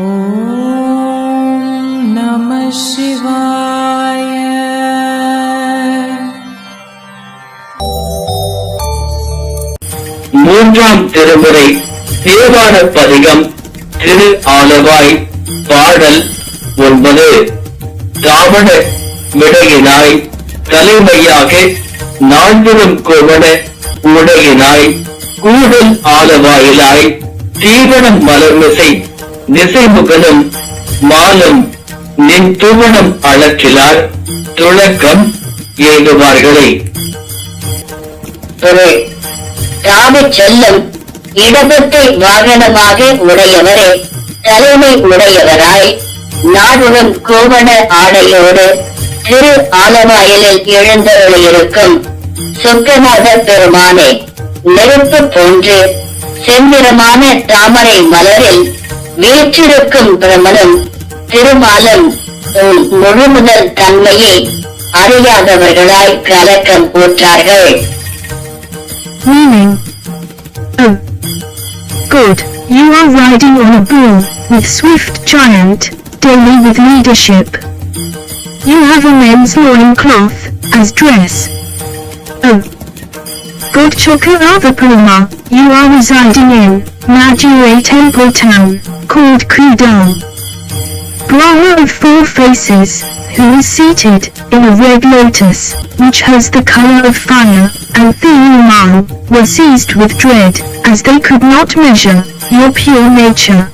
ஓம் நம சிவாய மூன்றாம் திருமுறை தேவார பதிகம் திரு ஆலவாய் பாடல் ஒன்பது. ராவண விடையினாய் தலைமையாக நான்கிலும் கோவன உடையினாய் கூடல் ஆலவாயிலாய் தீவனம் மலர்மிசை திசைமுகனும் மாலும் நின் துவனம் அளற்றிலார் துளக்கம் ஏகுவார்களே பொருள் ராமச் செல்லும் இடபத்தை வாகனமாக உடையவரே தலைமை உடையவராய் நாடுடன் கோவண ஆடையோடு திரு ஆலவாயிலில் எழுந்தருளியிருக்கும் சொக்கநாத பெருமானே நெருப்பு போன்று செந்நிறமான தாமரை மலரில் வீற்றிருக்கும் பிரமனும் திருமாலும் உன் முழுமுதல் தன்மையை அறியாதவர்களாய் கலக்கம் போற்றார்கள் Meaning. Oh. Good, you are riding on a bull, with swift giant, daily with leadership. You have a men's loin cloth, as dress. Oh. Good Chokaravaparama, you are residing in, Madurai temple town, called Kudal. Brahma of four faces, who is seated in a red lotus, which has the color of fire, and Thirumal, were seized with dread, as they could not measure your pure nature.